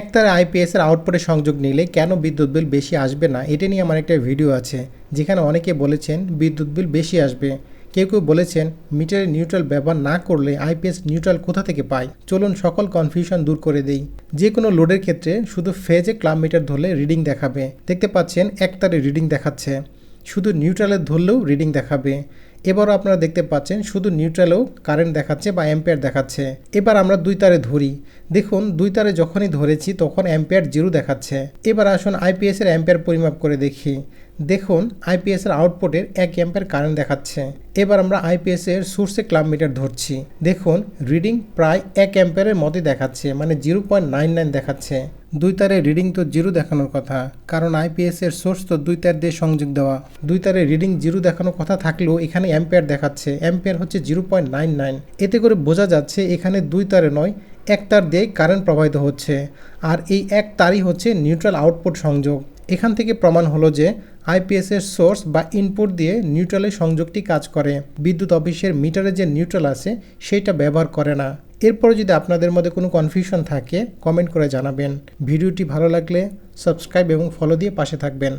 একতারে আইপিএসের আউটপুটে সংযোগ নিলে কেন বিদ্যুৎ বিল বেশি আসবে না? এটা নিয়ে আমার একটা ভিডিও আছে, যেখানে অনেকে বলেছেন বিদ্যুৎ বিল বেশি আসবে। কেউ কেউ বলেছেন মিটারে নিউট্রাল ব্যবহার না করলে আইপিএস নিউট্রাল কোথা থেকে পায়? চলুন সকল কনফিউশন দূর করে দেই। যে কোনো লোডের ক্ষেত্রে শুধু ফেজে ক্লাব মিটার ধরলে রিডিং দেখাবে। দেখতে পাচ্ছেন একতারে রিডিং দেখাচ্ছে। শুধু নিউট্রালে ধরলেও রিডিং দেখাবে। এবারও আপনারা দেখতে পাচ্ছেন শুধু নিউট্রালেও কারেন্ট দেখাচ্ছে বা অ্যাম্পিয়ার দেখাচ্ছে। এবার আমরা দুই তারে ধরি। দেখুন, দুই তারে যখনই ধরেছি তখন অ্যাম্পিয়ার জিরো দেখাচ্ছে। এবার আসুন আইপিএস এর অ্যাম্পিয়ার পরিমাপ করে দেখি। দেখুন আইপিএস এর আউটপুটের এক অ্যাম্পিয়ার কারেন্ট দেখাচ্ছে। এবার আমরা আইপিএস এর সোর্সে ক্লাব মিটার ধরছি। দেখুন রিডিং প্রায় এক অ্যাম্পিয়ারের মতোই দেখাচ্ছে মানে জিরো পয়েন্ট নাইন নাইন দেখাচ্ছে। দুই তারের রিডিং তো জিরো দেখানোর কথা, কারণ আইপিএস এর সোর্স তো দুই তার দিয়ে সংযোগ দেওয়া। দুই তারে রিডিং জিরো দেখানোর কথা থাকলেও এখানে অ্যাম্পেয়ার দেখাচ্ছে অ্যাম্পেয়ার হচ্ছে জিরো পয়েন্ট নাইন নাইন এতে করে বোঝা যাচ্ছে এখানে দুই তারে নয় এক তার দিয়েই কারেন্ট প্রবাহিত হচ্ছে। আর এই এক তারই হচ্ছে নিউট্রাল আউটপুট সংযোগ। এখান থেকে প্রমাণ হলো যে আইপিএস এর সোর্স বা ইনপুট দিয়ে নিউট্রালের সংযোগটি কাজ করে। বিদ্যুৎ অফিসের মিটারে যে নিউট্রাল আছে, সেটা ব্যবহার করে না। এরপরে যদি আপনাদের মধ্যে কোনো কনফিউশন থাকে কমেন্ট করে জানাবেন। ভিডিওটি ভালো লাগলে সাবস্ক্রাইব এবং ফলো দিয়ে পাশে থাকবেন।